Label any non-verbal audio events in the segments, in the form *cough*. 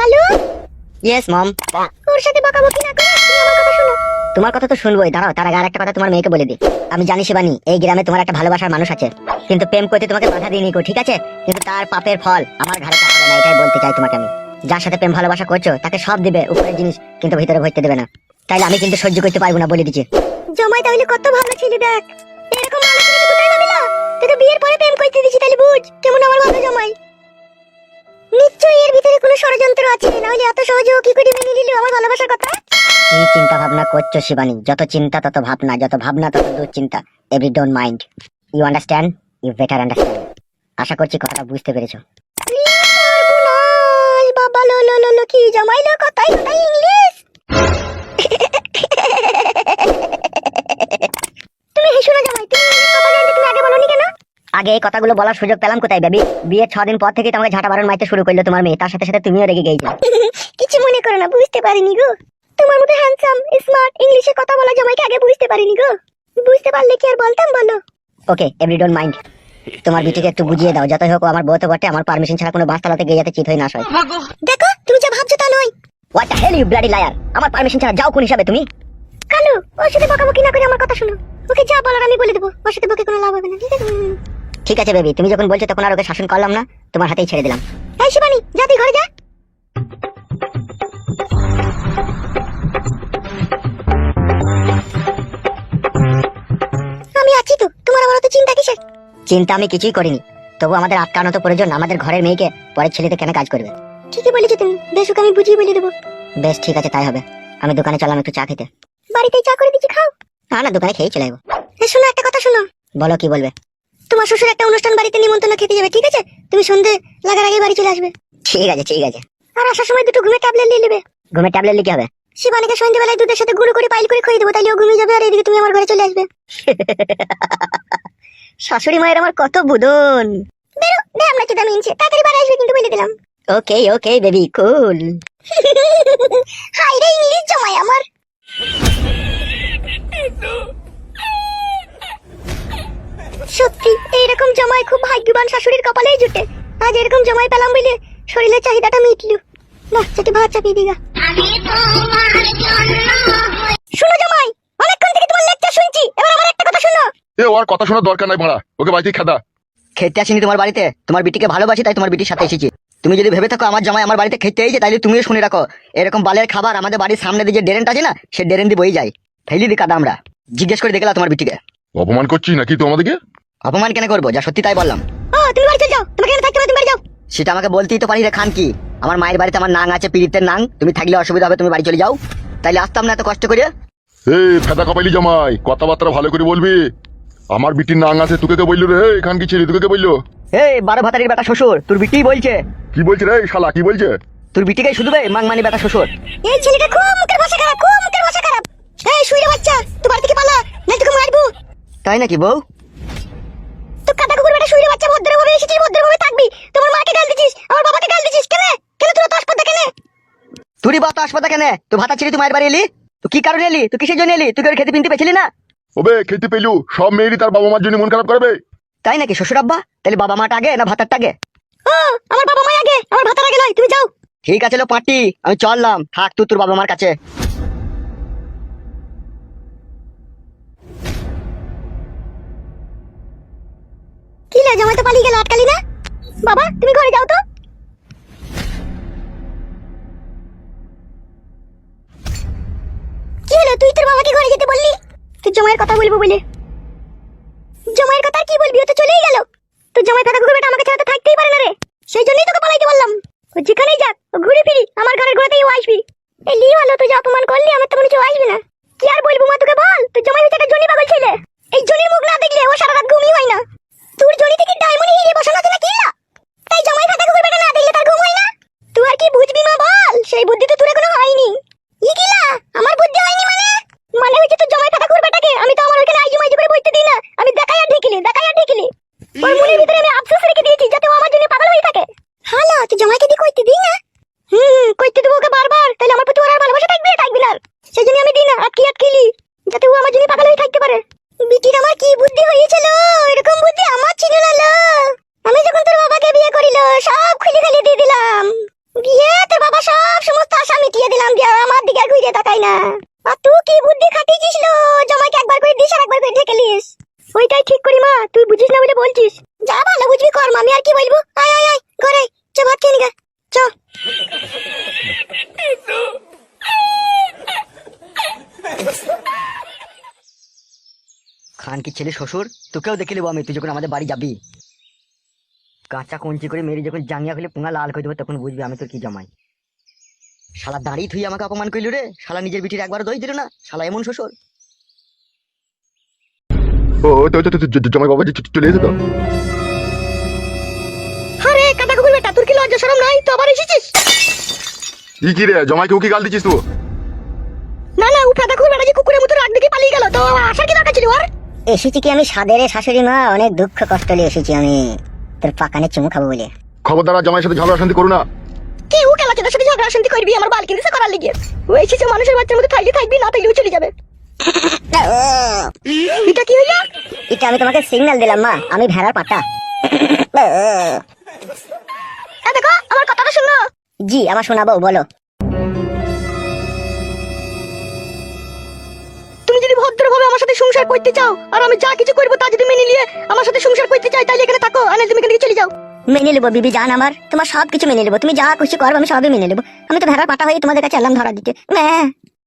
Kalu? Yes mom ওর সাথে বকাবকি না করে তুমি আমার কথা শোনো। তোমার কথা তো শুনবোই। দাঁড়াও তার আগে আর একটা কথা তোমার মেয়েকে বলে দিই। আমি জানি শিবানী এই গ্রামে তোমার একটা ভালোবাসার মানুষ আছে। কিন্তু প্রেম করতে তোমাকে বাধা দিইনি গো ঠিক আছে? কিন্তু তার পাপের ফল আমার ঘরে চাপাবে না এটাই বলতে চাই তোমাকে আমি। যার সাথে প্রেম ভালোবাসা করছ তাকে সব দিবে উপরের জিনিস কিন্তু ভিতরে ভরতে দেবে না। তাইলে আমি কিন্তু সহ্য করতে পারব না বলে দিচ্ছি। জমাই তাহলে কত ভালো ছিল দেখ। এরকম ছিল কোথায় তুই তো বিয়ের পরে প্রেম করতে দিছি তাহলে বুঝ। কেমন আমার ভালো জমাই? নিশ্চয়ই এর ভিতরে কোনো ষড়যন্ত্র আছে। না হলে এত সহজে ও কি করে মেনে নিল আমার ভালোবাসার কথা? কি চিন্তা ভাবনা করছ শিবানী? যত চিন্তা তত ভাবনা যত ভাবনা তত দুশ্চিন্তা। Every don't mind you understand you better understand আশা করছি কথাটা বুঝতে পেরেছ। বাবা লো লো লো কি জমাই লো কথাই কথাই ইংলিশ। তুমি হেসো না জামাই তুমি কথা তুমি আগে বলনি কেন? আগে এই কথাগুলো বলার সুযোগ পেলাম কোথায় বেবি? বিয়ের ছ দিন পর থেকেই তোমাকে ঝাঁটা বারণ মাইতে শুরু করল তোমার মেয়ে। তার সাথে সাথে তুমিও রেগে গেছো *laughs* কিছু মনে করো না বুঝতে পারিনি গো। তোমার মতো হ্যান্ডসাম স্মার্ট ইংলিশে কথা বলা জামাইকে আগে বুঝতে পারিনি গো। বুঝতে পারলে কি আর বলতাম বলো? ওকে এভরি ডোন্ট মাইন্ড তোমার বিটিকে একটু বুঝিয়ে দাও যতই হোক আমার বউ তো বটে আমার পারমিশন ছাড়া কোনো বাসতলাতে গিয়ে যাতে চিত হয়ে না হয় দেখো তুমি যা ভাবছ তা নয়। What the hell you bloody liar আমার পারমিশন ছাড়া যাও কোন হিসাবে তুমি? কালু ওর সাথে বকাবকি না করে আমার কথা শোনো। ওকে যা বলার আমি বলে দেবো। ওর সাথে বকে কোনো লাভ হবে না ঠিক আছে। ঠিক আছে বেবি তুমি যখন বলছো তখন আর ওকে শাসন করলাম না তোমার হাতেই ছেড়ে দিলাম। এই শিবানী যা তুই ঘরে যা। আমি আছি তো তোমার আমার অত চিন্তা কিসের? চিন্তা আমি কিছুই করিনি। তবু আমাদের আটকানো তো প্রয়োজন আমাদের ঘরের মেয়েকে পরের ছেলেতে কেন কাজ করবে? ঠিকই বলেছ তুমি বেশ ওকে আমি বুঝিয়ে বলে দেবো। বেশ ঠিক আছে তাই হবে। আমি দোকানে চলাম একটু চা খেতে। বাড়িতে চা করে দিচ্ছি খাও। না না দোকানে খেয়েই চলে যাব। শোনো একটা কথা শোনো। বলো কি বলবে? তোমার শ্বশুর একটা অনুষ্ঠান বাড়িতে নিমন্ত্রণ খেতে যাবে ঠিক আছে? তুমি সন্ধে লাগার আগে বাড়ি চলে আসবে। ঠিক আছে ঠিক আছে। আর আসার সময় দুটো ঘুমের ট্যাবলেট নিয়ে নেবে। ঘুমের ট্যাবলেট লিখে হবে? শিবানীকে সন্ধ্যেবেলায় দুধের সাথে গুঁড়ো করে পাইল করে খাইয়ে দেবো তাহলে ও ঘুমিয়ে যাবে আর এদিকে তুমি আমার ঘরে চলে আসবে। *laughs* শাশুড়ি মায়ের আমার কত বুদন। বেরো ড্যাম না চোদা মিনছে তাড়াতাড়ি বাড়ি আসবে কিন্তু বলে দিলাম। Okay okay baby cool. *laughs* Hi রে ইংলিশ জমাই আমার। জমাই খুব ভাগ্যবান শাশুড়ির কপালেই জুটে। আজ এরকম জমাই পেলাম বলে শরীরের চাহিদাটা মিটলু। না সেটি ভাত চাপিয়ে দিগা। শুনো জমাই অনেকক্ষণ থেকে তোমার লেকচার শুনছি। এবার আমার একটা কথা শুনো। এ ওর কথা শোনার দরকার নাই মারা ওকে বাড়িতে খেদা। খেতে আসিনি তোমার বাড়িতে? তোমার বিটিকে ভালোবাসি তাই তোমার বিটির সাথে এসেছি। তুমি যদি ভেবে থাকো আমার জামাই আমার বাড়িতে খেতে এসেছে তাহলে তুমিও শুনে রাখো। এরকম বালের খাবার আমাদের বাড়ির সামনে দিয়ে যে ড্রেনটা আছে না সে ড্রেন দিয়ে বই যায়। ফেলি দি কাদা আমরা। জিজ্ঞেস করে দেখলাম তোমার বিটিকে। অপমান করছি নাকি তো আমাদেরকে অপমান কেন করব? যা সত্যি তাই বললাম। ও তুমি বাড়ি চলে যাও। তোমাকে এখানে থাকতে হবে তুমি বাড়ি যাও। সেটা আমাকে বলতেই তো পারি রে খান কি। আমার মায়ের বাড়িতে আমার নাং আছে পীড়িতের নাং। তুমি থাকলে অসুবিধা হবে তুমি বাড়ি চলে যাও। তাইলে আসতাম না এত কষ্ট করে? এই ফেদা কপাইলি জামাই কথাবার্তা ভালো করে বলবি? আমার বিটির নাং আছে তোকে কে বলল রে? এখান কি ছেলে তোকে কে বলল? এই বারো ভাতারির বেটা শ্বশুর তোর বিটি বলছে। কি বলছে রে শালা কি বলছে? তোর বিটিকে শুধু বে মাংমানি বেটা শ্বশুর। এই ছেলেটা খুব মুখের ভাষা খারাপ খুব মুখের ভাষা খারাপ। এই শুইরে বাচ্চা তুই বাড়ি থেকে পালা নাই তোকে মারবো। তাই নাকি বউ? তুই কাটা কুকুর বেটা শুইরে বাচ্চা ভদ্রভাবে এসেছিস ভদ্রভাবে থাকবি। তোমার মাকে গাল দিছিস আমার বাবাকে গাল দিছিস কেন? কেন তুই তো হাসপাতাল কেন? তুই বাত হাসপাতাল কেন? তুই ভাতা ছিলি তুই মায়ের বাড়ি এলি? তুই কি কারণে এলি? তুই কিসের জন্য এলি? তুই খেতে পিনতে পেছিলি না? ওবে খেতে পেলু সব মেয়েরই তার বাবা মার জন্য মন খারাপ করবে। তাই নাকি শ্বশুর আব্বা? তাহলে বাবা মাটা আগে না ভাতারটা আগে? ও আমার বাবা মা আগে আমার ভাতার আগে নয় তুমি যাও। ঠিক আছে লো পাটি আমি চললাম। থাক তুই তোর বাবা মার কাছে। কি লে, জামাই তো পালিয়ে গেল, আটকালি না? বাবা, তুমি ঘরে যাও তো। কি হলো, তুই তোর বাবাকে ঘরে যেতে বললি? তুই জামাইয়ের কথা বলব বলে। জামাইয়ের কথা কি বলবি? ও তো চলেই গেল। তোর জামাই কথা বেটা আমাকে ছাড়া তো থাকতেই পারে না রে। সেই জন্যই তোকে পালাইতে বললাম। ও যেখানেই যাক, ও ঘুরে ফিরি, আমার ঘরের ঘোরাতেই ও আসবি। এই লি হলো তুই অপমান করলি, আমার তো মনে হচ্ছে আসবে না। কি আর বলব মা, তোকে বল? তুই জামাই হচ্ছে একটা জনি পাগল ছেলে। এই জনির মুখ না দেখলে ও সারা রাত ঘুমই হয় না। তোর জনি থেকে ডায়মন্ড হিরে বসানো আছে না কিল্লা তাই জামাই ফাটা কুকুর বেটা না দিলে তার ঘুম হয় না? তুই আর কি বুঝবি মা বল? সেই বুদ্ধি তো তোর এখনও হয়নি। ই কিল্লা আমার বুদ্ধি হয়নি মানে? মানে হচ্ছে তোর জামাই ফাটা কুকুর বেটাকে আমি তো আমার ওখানে আইজু মাইজু করে বইতে দিই না। আমি দেখাই আর ঢেকিনি দেখাই আর ঢেকিনি ওর মনের ভিতরে আমি আফসোস রেখে দিয়েছি যাতে ও আমার জন্য পাগল হয়ে থাকে হ্যালো তুই জামাইকে দিয়ে কইতে দিই না হুম হুম, কইতে দেবো ওকে বারবার তাহলে আমার প্রতি ওর আর ভালোবাসা থাকবে থাকবে না আর। সেই জন্য আমি দিই না আটকি আটকিলি যাতে ও আমার জন্য পাগল হয়ে থাকতে পারে বিটির আমার কি বুদ্ধি হয়েছিল এরকম বুদ্ধি আমার ছিল না লো। আমি যখন তোর বাবাকে বিয়ে করিল সব খুলে খালি দিয়ে দিলাম গিয়ে তোর বাবা সব পিটিয়ে দিলাম দিয়ে আমার দিকে আর ঘুরে তাকাই না আর তুই কি বুদ্ধি খাটিয়েছিস লো জামাইকে একবার করে দিস আর একবার করে ঢেকে লিস ওইটাই ঠিক করি মা তুই বুঝিস না বলে বলছিস যা ভালো বুঝবি কর মা, আমি আর কি বলব আয় আয় আয় ঘরে চ ভাত খেয়ে নিগা চ খান কি ছেলে শ্বশুর তোকেও দেখে নেব আমি তুই যখন আমাদের বাড়ি যাবি কাঁচা কঞ্চি করে মেরে যখন জাঙ্গিয়া খুলে পুঙ্গা লাল করে দেবো তখন বুঝবি আমি তোর কি জামাই শালা দাঁড়িয়ে তুই আমাকে অপমান করলি রে শালা নিজের বিটির একবার দই দিল না শালা এমন শ্বশুর ও তো তো- তো- তো- জামাই বাবা চলে এসে তো ই কি রে জামাইকে গাল দিচ্ছিস তুই? না না কাটা কুকুর বেটা যে কুকুরের মতো রাগ দেখে পালিয়ে গেল। তো আসার কি দরকার ছিল ওর? এসেছি কি আমি সাদের শাশুড়ি মা? অনেক দুঃখ কষ্ট নিয়ে এসেছি আমি। তোর পাকানে চুমু খাব বলে। খবরদার জামাইয়ের সাথে ঝগড়া শান্তি করো না। কে ও কেলা তোদের সাথে ঝগড়া শান্তি করবি? আমার বাল কিনতে করার লিগে। ও এসেছে মানুষের বাচ্চার মতো থাকলে থাকবি না থাকলেও চলে যাবে। এটা কি হইল? এটা আমি তোমাকে সিগন্যাল দিলাম মা। আমি ভেড়ার পাতা এ দেখো আমার কথাটা শুনো। জি আমার শোনাবো বলো। তুমি যদি ভদ্রভাবে আমার সাথে সংসার করতে চাও আর আমি যা কিছু করব তা যদি মেনে নিয়ে আমার সাথে সংসার করতে চাই তাহলে এখানে থাকো আর তুমি এখান থেকে চলে যাও। মেনে নেব বিবি জান আমার। তোমার সব কিছু মেনে নেব। তুমি যা খুশি করব আমি সবই মেনে নেব। আমি তো ভেড়ার পাটা হয়ে তোমাদের কাছে এলাম ধরা দিতে ম্যাঁ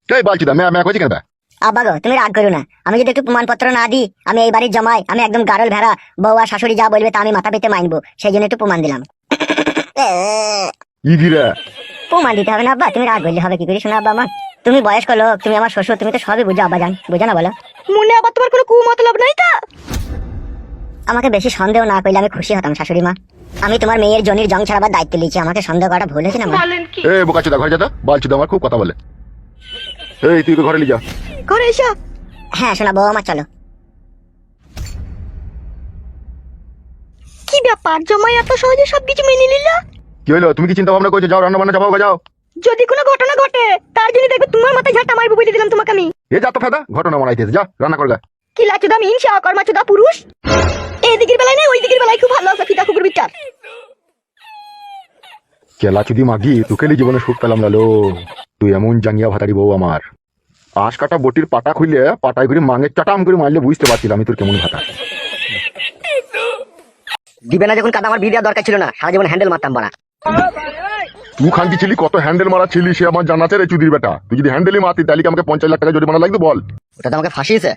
এই বালছি দা ম্যা ম্যা কইছি কেন বে? আব্বা গো তুমি রাগ করো না। আমি যদি একটু প্রমাণপত্র না দিই আমি এই বাড়ির জমাই আমি একদম গারল ভেড়া বউ আর শাশুড়ি যা বলবে তা আমি মাথা পেতে মানবো। সেই জন্য একটু প্রমাণ দিলাম। ই কি রে দিতে হবে না আব্বা তুমি রাগ করলে হবে কি করে শোনা আব্বা আমার তুমি বয়স্ক লোক তুমি আমার শ্বশুর তুমি তো সবই বুঝো আব্বা জান বুঝো না বলো। মনে আবার তোমার কোনো কুমতলব নাই তো? আমাকে বেশি সন্দেহ না করলে আমি খুশি হতাম শাশুড়ি মা। আমি তোমার মেয়ের জনির জং ছাড়াবার দায়িত্ব নিয়েছি আমাকে সন্দেহ করাটা ভুল হয়েছে না মা? এ বোকাচোদা ঘরে যা তো আমার খুব কথা বলে। এই তুই তো ঘরে লি যা। ঘরে এসো। হ্যাঁ শোনা বউ আমার চলো। কি ব্যাপার জমাই এত সহজে সবকিছু মেনে নিল? কি হলো তুমি কি চিন্তা ভাবনা করছ? যাও রান্না বান্না যাও যাও। যদি কোনো ঘটনা ঘটে তার জন্য দেখবে তোমার মাথায় ঝাঁটা মারবো বলে দিলাম তোমাকে আমি। এ যা তো ফেদা ঘটনা যা রান্না করগা কি লাচুদা মিন সে পুরুষ। এই দিকের বেলায় না ওই দিকের বেলায় খুব ভালো আছে ফিতা কুকুর বিচার কেলা চুদি মাগি তোকেলি জীবনে সুখ পেলাম লালো তুই এমন জাঙ্গিয়া ভাতারি বউ আমার। আশ কাটা বটির পাটা খুললে পাটায় করে মাঙের চাটাম করে মারলে বুঝতে পারছিলাম আমি তোর কেমন ভাতা। দিবে না যখন কাদা আমার বিয়ে দেওয়ার দরকার ছিল না সারা জীবন হ্যান্ডেল মারতাম বাড়া। তুই খানকি ছিলি কত হ্যান্ডেল মারা ছিলি সে আমার জানা রে চুদির বেটা। তুই যদি হ্যান্ডেলই মারতি তাহলে কি আমাকে পঞ্চাশ লাখ টাকা জরিমানা লাগবে বল? ওটা তো আমাকে ফাঁসিয়েছে।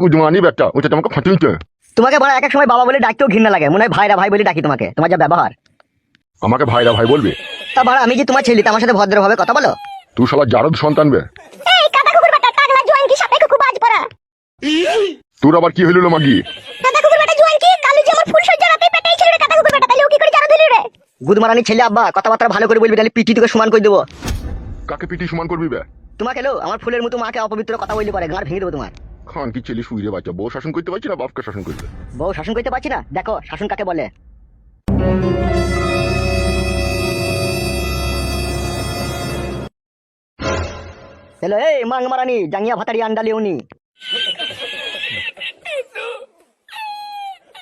গুজমানি বেটা ওটা তো আমাকে ফাটিয়েছে তোমাকে বড় এক এক সময় বাবা বলে ডাকতেও ঘৃণা লাগে মনে হয় ভাইরা ভাই বলে ডাকি তোমাকে। তোমার যা ব্যবহার। আমাকে ভাইরা ভাই বলবে? তা বাড়া আমি যে তোমার ছেলে তা আমার সাথে ভদ্রভাবে কথা বলো? তুই শালা জারদ সন্তান বে। এই কাদা কুকুর বেটা টাগলা জোয়ান কি সাথে কুকুর বাজ পড়া? তোর আবার কি হইল মাগি কাদা কুকুর বেটা জোয়ান কি কালু যে আমার ফুল সজ্জা রাতে পেটেই ছিল রে কাদা কুকুর বেটা তাহলে ও কি করে জানো দিলি রে গুদমারানি ছেলে আব্বা কথাবার্তা ভালো করে বলবি তাহলে পিটি তোকে সমান করে দেবো। কাকে পিটি সমান করবি বে? তোমাকে এলো আমার ফুলের মতো মাকে অপবিত্র কথা বললি পারে গাঁড় ভেঙে দেবো তোমার। খান কি ছেলে শুইরে বাচ্চা বউ শাসন করতে পারছি না বাপকে শাসন করতে? বউ শাসন করতে পারছি না? দেখো শাসন কাকে বলে? হ্যালো এই মাং মারানি জাঙ্গিয়া ভাতারি আন্ডালি উনি।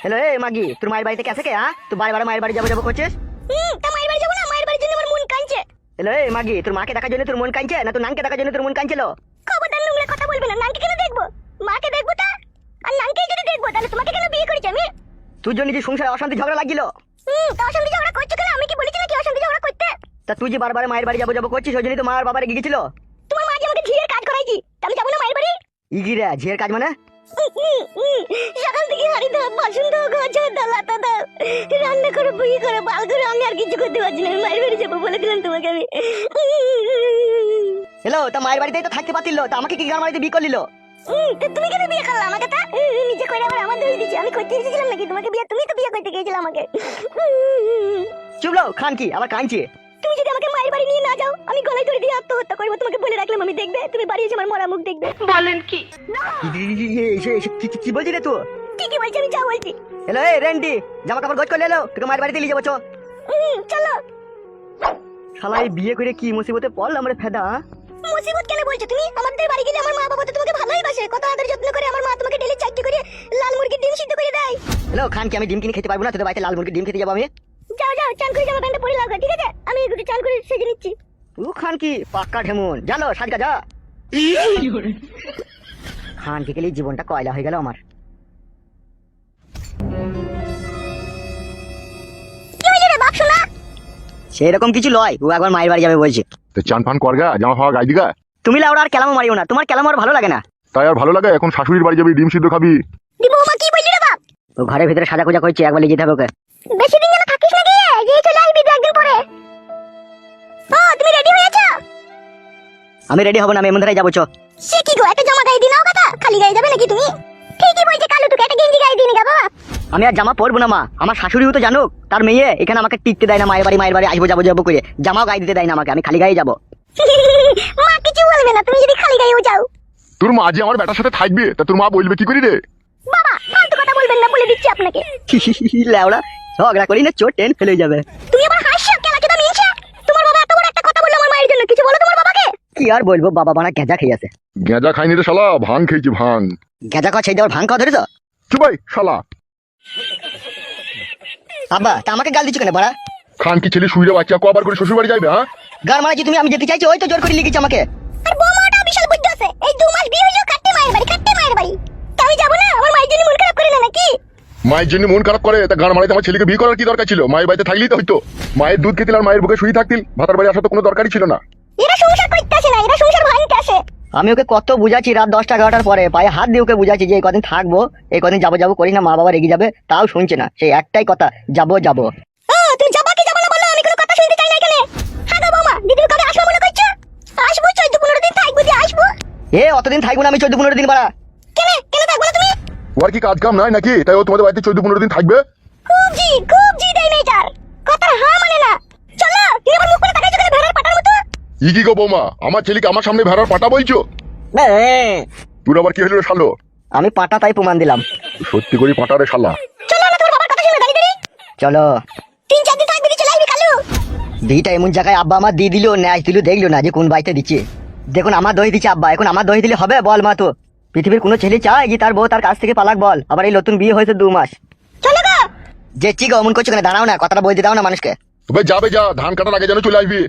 হ্যালো এই মাগি তোর মায়ের বাড়িতে কেসে কে হ্যাঁ? তুই বারে বারে মায়ের বাড়ি যাব যাব করছিস? হুম তা মায়ের বাড়ি যাব না? মায়ের বাড়ির জন্য আমার মন কাঁদছে। হ্যালো এই মাগি তোর মাকে দেখার জন্য তোর মন কাঁদছে? না তোর নানকে দেখার জন্য তোর মন কাঁদছিল? খবরদার নোংরা কথা বলবে না। নানকে কেন দেখব? মাকে দেখব তা? আর নানকে যদি দেখব তাহলে তোমাকে কেন বিয়ে করেছি আমি? তুই জন্য যে সংসারে অশান্তি ঝগড়া লাগিল হুম তা অশান্তি ঝগড়া করছ কেন? আমি কি বলেছি নাকি অশান্তি ঝগড়া করতে? তা তুই যে বারবার মায়ের বাড়ি যাব যাব করছিস ওই জন্যই তো মার বাবার গিয়েছিল? তোমার মা যে আমাকে ঝিয়ের কাজ করাইছি তা আমি যাব না মায়ের বাড়ি? ইগিরা ঝিয়ের কাজ মানে? সকাল থেকে হাড়ি দাও বাসন দাও ঘর দাও লাতা দাও রান্না করে বুই করে বাল করে আমি আর কিছু করতে পারছি না মায়ের বাড়ি যাব বলে দিলাম তোমাকে আমি। হ্যালো তা মায়ের বাড়িতেই তো থাকতে পারছিল তা আমাকে কি গান মারিতে বিয়ে করলিল? তুমি কেন বিয়ে করলে আমাকে তা? নিজে করে আবার আমার দোষ দিচ্ছি আমি করতে এসেছিলাম নাকি? তোমাকে বিয়ে তুমি তো বিয়ে করতে গিয়েছিলে আমাকে। চুপলো খান কি আবার কাঁদছে। তুমি যদি আমাকে মায়ের বাড়ি নিয়ে না যাও আমি গলায় ধরে দিয়ে আত্মহত্যা করব। তোমাকে বলে রাখলাম আমি দেখবে তুমি বাড়ি এসে আমার মরা মুখ দেখবে। বলেন কি? বলছি রে তুই? ঠিকই বলছি আমি যা বলছি। হ্যালো এই রেন্ডি জামা কাপড় গোছ করে এলো তোকে মায়ের বাড়িতে নিয়ে যাব চো চলো। শালা এই বিয়ে করে কি মুসিবতে পড়লাম রে ফেদা? মুসিবত কেন বলছো তুমি? আমাদের বাড়ি গেলে আমার মা বাবা তো তোমাকে ভালোই বাসে। কত আদর যত্ন করে আমার মা তোমাকে ডেলি চারটি করে লাল মুরগির ডিম সিদ্ধ করে দেয়। হ্যালো খান কি আমি ডিম কিনে খেতে পারব না তোদের বাড়িতে লাল মুরগি ডিম খেতে যাব আমি? যাও যাও চান করে জামা প্যান্টটা পরে লাগা ঠিক আছে? আমি একটু চান করে সেজে নিচ্ছি। ও খান কি পাক্কা ঢেমুন? জানো সাজগা যা। খান কি গেলে জীবনটা কয়লা হয়ে গেল আমার। কি হইল রে বাপ শোনা সেরকম কিছু লয় ও একবার মায়ের বাড়ি যাবে বলছে। তো চান ফান করগা জামা ফাওয়া গাই দিগা তুমি লাউড়া আর কেলামো মারিও না তোমার কেলামো আর ভালো লাগে না। তাই আর ভালো লাগে এখন শাশুড়ির বাড়ি যাবি ডিম সিদ্ধ খাবি। বৌমা কি বললি রে বাপ? ও ঘরের ভিতরে সাজা খুঁজা করছে একবার নিয়ে যেতে হবে ওকে। বেশি দিন আমি রেডি হব না আমি এমন ধারাই যাব চ। সে কি গো একটা জামা গায়ে দিনাও কথা? খালি গায়ে যাবে নাকি তুমি? ঠিকই বলছে কালু তোকে একটা গেঞ্জি গায়ে দিনি গা বাবা। আমি আর জামা পরবো না মা। আমার শাশুড়িও তো জানুক তার মেয়ে এখানে আমাকে টিকতে দেয় না মায়ের বাড়ি মায়ের বাড়ি আসব যাব যাব করে। জামাও গায়ে দিতে দেয় না আমাকে আমি খালি গায়ে যাব। মা কিছু বলবে না তুমি যদি খালি গায়েও যাও। তোর মা যে আমার বেটার সাথে থাকবে তা তোর মা বলবে কি করি রে? বাবা ফালতু কথা বলবেন না বলে দিচ্ছি আপনাকে। *laughs* লেওড়া ঝগড়া করি না চোট টেন ফেলে যাবে। তুমি আবার হাসছো কেন? কি তুমি ইনসা তোমার বাবা এত বড় একটা কথা বলল আমার মায়ের জন্য কিছু কি আর বলব বাবা বানা গেঁজা খেয়ে আছে। গেঁজা খাইনি রে শালা ভাং খেয়েছি ভাং। গেঁজা খাওয়া ছেড়ে দেওয়ার ভাঙ খাওয়া ধরেছ? চুপাই শালা। আব্বা তা আমাকে গাল দিচ্ছ কেন বাড়া? খান কি ছেলে শুইরে বাচ্চা কো আবার করে শ্বশুর বাড়ি যাবে হ্যাঁ? গার মারা যে তুমি আমি যেতে চাইছি? ওই তো জোর করে লিখেছি আমাকে। আর বৌমাটা বিশাল বুদ্ধি আছে। এই দু মাস বিয়ে হইল কাটতে মায়ের বাড়ি কাটতে মায়ের বাড়ি। তা আমি যাব না? আমার মায়ের জন্য মন খারাপ করে না নাকি? মায়ের জন্য মন খারাপ করে? তা গান মারাইতে আমার ছেলেকে বিয়ে করার কি দরকার ছিল? মায়ের বাড়িতে থাকলেই তো হইতো। মায়ের দুধ খেতিল আর মায়ের বুকে শুয়ে থাকতিল। ভাতার বাড়ি আসা তো কোনো দরকারই ছিল না। এরা সংসার আসে না এরা সংসার ভাঙতে আসে আমি ওকে কত বুঝাচ্ছি রাত দশটা এগারোটার পরে। পায়ে হাত দিয়ে ওকে বুঝাচ্ছি যে এই কদিন থাকব এই কদিন যাব যাব করি না মা বাবা রেগে যাবে তাও শুনছে না। সেই একটাই কথা যাব যাব। ও তুমি যাবা কি যাবা না বলো আমি কোনো কথা শুনতে চাই না এখানে। হ্যাঁ গো বৌমা দিদি কবে আসব মনে করছ? আসব চোদ্দ পনেরো দিন থাকব দিয়ে আসব। এ অতদিন থাকব না আমি চোদ্দ পনেরো দিন বাড়া কেন কেন থাকব না তুমি? ওর কি কাজ কাম নাই নাকি? তাই ও তোমাদের বাড়িতে চোদ্দ পনেরো দিন থাকবে? খুব জি খুব জি দেয় মেয়েটার। কথার হা মানে না। চলো তুমি আবার মুখ করে তাকাইছো কেন ভেড়ার পাটার মতো ই কি গো বৌমা আমার ছেলেকে আমার সামনে ভেড়ার পাটা বলছো? তোর আবার কি হলো শালো? আমি পাটা তাই প্রমাণ দিলাম। সত্যি করি পাটা রে শালা। চলো না তোমার বাবার কথা শুনে দাঁড়িয়ে দাঁড়িয়ে চলো। তিন চার দিন থাকবি চলে আসবি কালু দিটা এমন জায়গায় আব্বা আমার দিয়ে দিল ন্যাচ দিল দেখল না যে কোন বাড়িতে দিচ্ছে। দেখুন আমার দই দিচ্ছে আব্বা এখন আমার দই দিলে হবে বল মা তো। পৃথিবীর কোনো ছেলে চায় যে তার বউ তার কাছ থেকে পালাক বল। আবার এই নতুন বিয়ে হয়েছে দু মাস। চলো গো। যে চিক অমন করছ কেন? দাঁড়াও না কথাটা বলতে দাও না মানুষকে। তবে যাবে যা ধান কাটার আগে যেন চলে আসবি।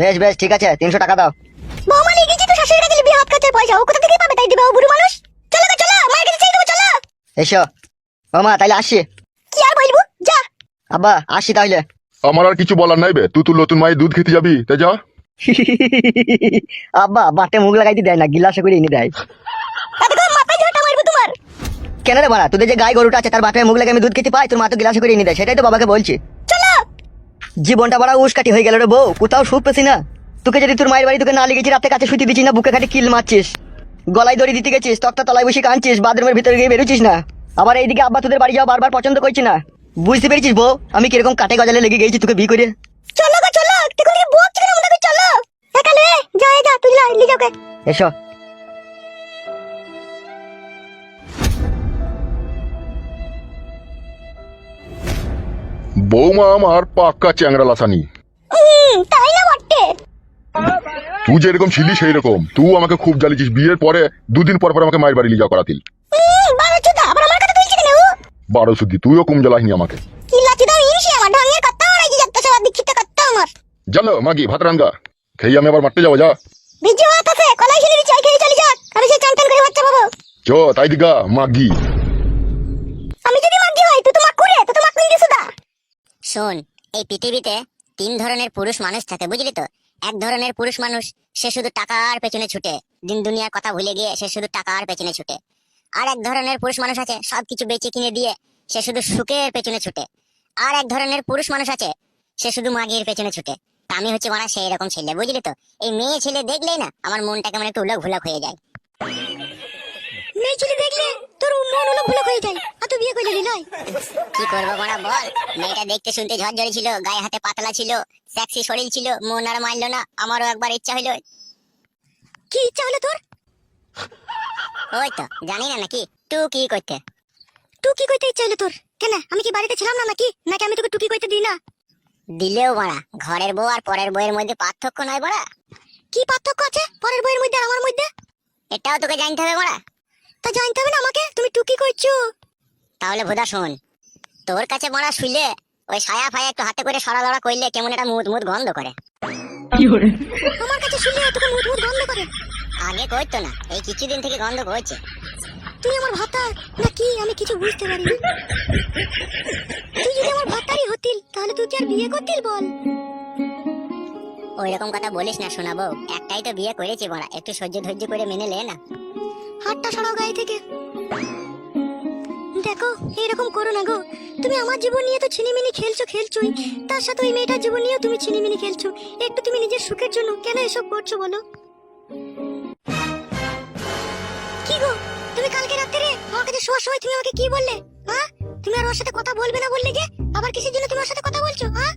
বেশ বেশ ঠিক আছে তিনশো টাকা দাও। বৌমা নিয়ে গেছি তো শাশুড়ির কাছে বিয়ে হাত খরচার পয়সা। ও কোথা থেকে পাবে? তাই দিবে ও বুড়ো মানুষ? চলো গো চলো মায়ের কাছে চাই দেবো চলো। এসো। ও মা তাইলে আসছি কি আর বলব? যা। আব্বা আসছি তাহলে আমার আর কিছু বলার নাই বে। তুই তোর নতুন মায়ের দুধ খেতে যাবি তা যা। আব্বা বাটে মুখ লাগাইতে দেয় না গিলাসে করে এনে দেয়। তাতে করে মাথায় ঝোঁটা মারবো তোমার। কেন রে বাড়া? তোদের যে গাই গরুটা আছে তার বাপে মুখ লাগে আমি দুধ খেতে পাই তোর মা তো গিলাসে করে এনে দেয় সেটাই তো বাবাকে বলছি। জীবনটা বড় উস্কাটি হয়ে গেল রে বউ কোথাও সুখ পেছি না। তোকে যদি তোর মায়ের বাড়ি তোকে না লেগেছি রাতে কাছে শুতে দিচ্ছিস না বুকে খাটে কিল মারছিস। গলায় দড়ি দিতে গেছিস তক্তা তলায় বসে কাঁদছিস বাথরুমের ভিতরে গিয়ে বেরোছিস না। আবার এইদিকে আব্বা তোদের বাড়ি যাওয়া বারবার পছন্দ করছি না। বুঝতে পেরেছিস বউ আমি কীরকম কাটে গজালে লেগে গেছি তোকে বিয়ে করে? চলো গো চলো। তুই কোন বক চিকেন আমাদের চলো। একালে যা যা তুই লি এসো। বৌমা আমার পাক্কা চ্যাংরা লাসানি। তাই না বটে? তুই যেরকম ছিলি সেই রকম তুই আমাকে খুব জ্বালিয়েছিস। বিয়ের পরে দুদিন পর পর আমাকে মায়ের বাড়ি যাওয়া করাতিল। বারো সুদ্ধি তুইও কম জ্বালাসনি আমাকে। জানো মাগি ভাত রাঙ্গা খেয়ে আমি আবার মারতে যাব যা। বিজু হাত আছে কলাই ছেলে দিচ্ছি খেয়ে চলে যাক আমি সে চান করে বাচ্চা পাবো। চ তাই দিগা মাগি। আমি যদি মাগি তুই তো তুই তো সুদা। শোন, এই পৃথিবীতে তিন ধরনের পুরুষ মানুষ থাকে, বুঝলি তো? এক ধরনের পুরুষ মানুষ, সে শুধু টাকার পেছনে ছুটে। দিন দুনিয়ার কথা ভুলে গিয়ে সে শুধু টাকার পেছনে ছুটে। আর এক ধরনের পুরুষ মানুষ আছে, সবকিছু বেঁচে কিনে দিয়ে সে শুধু সুখের পেছনে ছুটে। আর এক ধরনের পুরুষ মানুষ আছে, সে শুধু মাগির পেছনে ছুটে। আমি হচ্ছে মানে সেই রকম ছেলে, বুঝলি তো? এই মেয়ে ছেলে দেখলেই না আমার মনটা কেমন একটু উলক ভুলক হয়ে যায়। মেয়ে ছেলে দেখলে তোর মন হলো ভুলক হয়ে যায় আর তুই বিয়ে করে নিলি নয়। কি করব মারা বল। মেয়েটা দেখতে শুনতে ঝরঝরে ছিল গায়ে হাতে পাতলা ছিল সেক্সি শরীর ছিল মন আর মানলো না আমারও একবার ইচ্ছা হইল। কি ইচ্ছা হলো তোর? ওই তো জানি না নাকি টু কি করতে? তুই কি কইতে ইচ্ছা হলো তোর? কেন আমি কি বাড়িতে ছিলাম না নাকি? নাকি আমি তোকে টুকি কইতে দিই না? দিলেও মারা ঘরের বউ আর পরের বউয়ের মধ্যে পার্থক্য নয় বড়া। কি পার্থক্য আছে পরের বইয়ের মধ্যে আর আমার মধ্যে? এটাও তোকে জানতে হবে মারা তা জানতে হবে না আমাকে। তুমি টুকি কইছো তাহলে ভোদা শোন। তোর কাছে মারা শুইলে ওই সায়া ফায়া একটু হাতে করে সরা লড়া করলে কেমন একটা মুদ মুদ গন্ধ করে। আমার কাছে শুনলে তোকে মুখ মুখ বন্ধ করে? আগে করতো না এই কিছুদিন থেকে গন্ধ করছে। তুই আমার ভাতা? না কি? আমি কিছু বুঝতে পারিনি। তুই যদি আমার ভাতারই হতিল তাহলে তুই কি আর বিয়ে করতিল বল? ওই রকম কথা বলিস না শোনাবো একটাই তো বিয়ে করেছি বড়া একটু সহ্য ধৈর্য করে মেনে লে না। হাতটা সরাও গায়ে থেকে। দেখো এরকম করো না গো। তুমি আমার জীবন নিয়ে তো ছিনিমিনি খেলছো, খেলছোই। তার সাথে ওই মেয়েটার জীবন নিয়েও তুমি ছিনিমিনি খেলছো। একটু তুমি নিজের সুখের জন্য কেন এসব করছ বলো? কি গো? তুমি কালকে রাত্রে আমার কাছে শোয়ার সময় তুমি আমাকে কি বললে? হ্যাঁ তুমি আর ওর সাথে কথা বলবে না বললে যে? আবার কিসের জন্য তুমি ওর সাথে কথা বলছো হ্যাঁ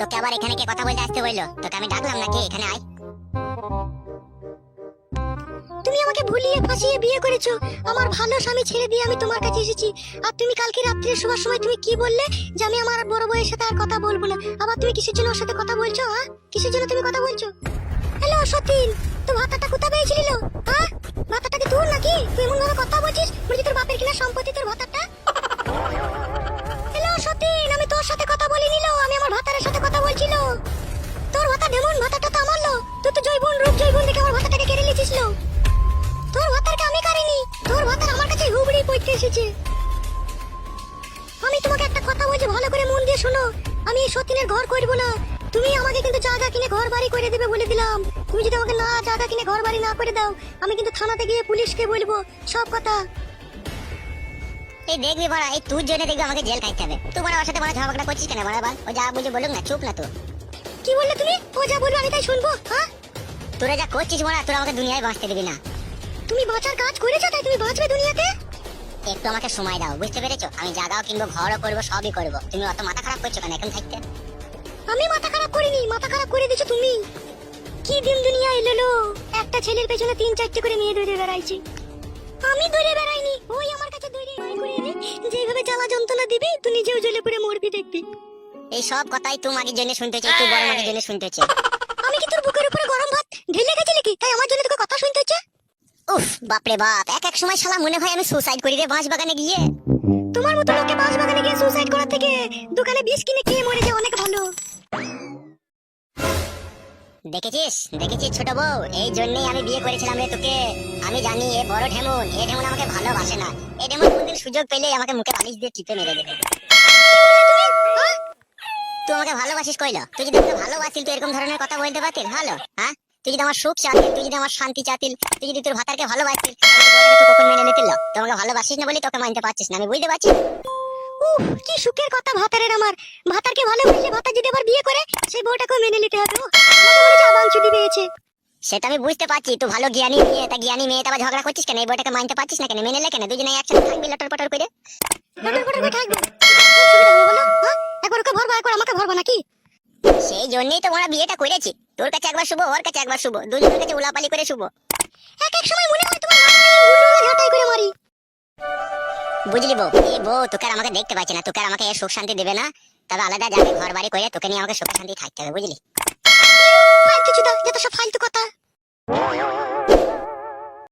তোকে আবার এখানে কে কথা বলতে আসতে বলল? তোকে আমি ডাকলাম নাকি? এখানে আয়। তুমি ফাঁসিয়ে বিয়ে করেছ। আমার ভালো স্বামী ছেড়ে দিয়ে আমি তোমার কাছে এসেছি। আর তুমি কালকে রাত্রে শোবার সময় তুমি কি বললে যে আমি আমার বড় বউয়ের সাথে আর কথা বলব না? আবার তুমি কিসের জন্য ওর সাথে কথা বলছো হ্যাঁ? কিসের জন্য তুমি কথা বলছো? হ্যালো, সতীন, তো ভাতাটা কোথা পেয়েছিলি? হ্যাঁ? ভাতাটা কি তোর নাকি? তুই এমন ভাবে কথা বলছিস? বলছি তোর বাপের কিনা সম্পত্তি তোর ভাতাটা? হ্যালো, সতীন, আমি তোর সাথে কথা বলিনি আমি আমার ভাতারের সাথে কথা বলছিল তোর ভাতা ডেমন, ভাতাটা সতীনের ঘর করব না। তুমি আমাকে কিন্তু জায়গা কিনে ঘর বাড়ি করে দেবে বলে দিলাম। তুমি যদি আমাকে না জায়গা কিনে ঘর বাড়ি না করে দাও আমি কিন্তু থানাতে গিয়ে পুলিশকে বলব। সব কথা। এই দেখবি বড়া এই তুই জন্য দেখবি আমাকে জেল খাইতে হবে। তুই বড় সাথে বড় ঝগড়া করছিস কেন বড় বল? ও যা বুঝে বলুক না চুপ না তুই কি বললে তুমি? ও যা বলবে আমি তাই শুনব হ্যাঁ? তোরা যা করছিস বড়া তোরা আমাকে দুনিয়ায় বাঁচতে দিবি না। তুমি বাঁচার কাজ করেছ তাই তুমি বাঁচবে দুনিয়াতে? একটু আমাকে সময় দাও বুঝতে পেরেছ? আমি জায়গাও কিনবো ঘরও করব সবই করব। তুমি অত মাথা খারাপ করছ কেন এখন থাকতে? আমি মাথা খারাপ করিনি মাথা খারাপ করে দিছো তুমি। কি দিন দুনিয়া এলো? একটা ছেলের পেছনে তিন চারটে করে মেয়ে ধরে বেড়াইছি। আমি ধরে বেড়াইনি ওই আমার কাছে বাই করে এনে যেভাবে জ্বালা যন্ত্রণা দিবি তুই নিজেও জ্বলে পড়ে মরবি দেখবি। এই সব কথাই তুই মাগির জন্য শুনতে হচ্ছে তুই বড় মাগির জন্য শুনতে হচ্ছে আমি কি তোর বুকের উপরে গরম ভাত ঢেলে গেছি নাকি তাই আমার জন্য তোকে কথা শুনতে হচ্ছে? উফ বাপরে বাপ এক এক সময় শালা মনে হয় আমি সুসাইড করি রে বাঁশ বাগানে গিয়ে। তোমার মতো লোকে বাস বাগানে গিয়ে সুসাইড করার থেকে দোকানে বিষ কিনে খেয়ে মরে যায় অনেক দেখেছিস? দেখেছিস ছোট বউ? এই জন্যই আমি বিয়ে করেছিলাম রে তোকে। আমি জানি এ বড় ঢেমুন, এ ঢেমুন আমাকে ভালোবাসে না। এ ঢেমুন কোনদিন সুযোগ পেলে আমাকে মুখে বালিশ দিয়ে টিপে মেরে দেবে? তুই আমাকে ভালোবাসিস কইলো? তুই যদি আমাকে ভালোবাসিস, তুই এরকম ধরনের কথা বলতে পারতিস, ভালো? হ্যাঁ? তুই যদি আমার সুখ চাতিল, তুই যদি আমার শান্তি চাতিল, তুই যদি তোর ভাতারকে বউটাকে তুই কখন মেনে নিতিল তুই আমাকে ভালোবাসিস না বলে তোকে মানতে পারছিস না, আমি বুঝতে পারছি? কি সুখের কথা ভাতারের আমার। ভাতারকে ভালোবাসলে ভাতার যদি আবার বিয়ে করে, সেই বউটাকেও মেনে নিতে হবে পেয়েছে। সেটা আমি বুঝতে পারছি তুই ভালো জ্ঞানী মেয়ে তা জ্ঞানী মেয়ে আবার ঝগড়া করছিস কেন? এই বউটাকে মানতে পারছিস না কেন? মেনে কেন? দুজনে একসাথে থাকবি লটর পটর করে। লটর পটর করে থাকবে? খুব সুবিধা হবে বলো? হ্যাঁ? একবার ওকে ভরবা একবার আমাকে ভরবা নাকি সেই জন্যই তো আমরা বিয়েটা করেছি। তোর কাছে একবার শুভ ওর কাছে একবার শুভ দুজনের কাছে উলাপালি করে শুভ। এক এক সময় মনে হয় তোমার মাথায় গুন্ডুলা ঝাঁটাই করে মারি। বুঝলি বউ? এই বউ তোকে আর আমাকে দেখতে পাচ্ছি না। তোকে আর আমাকে সুখ শান্তি দেবে না। তবে আলাদা যাবে ঘর বাড়ি করে তোকে নিয়ে আমাকে সুখ শান্তি থাকতে হবে বুঝলি? কিছু দাও যত সব ফালতু কথা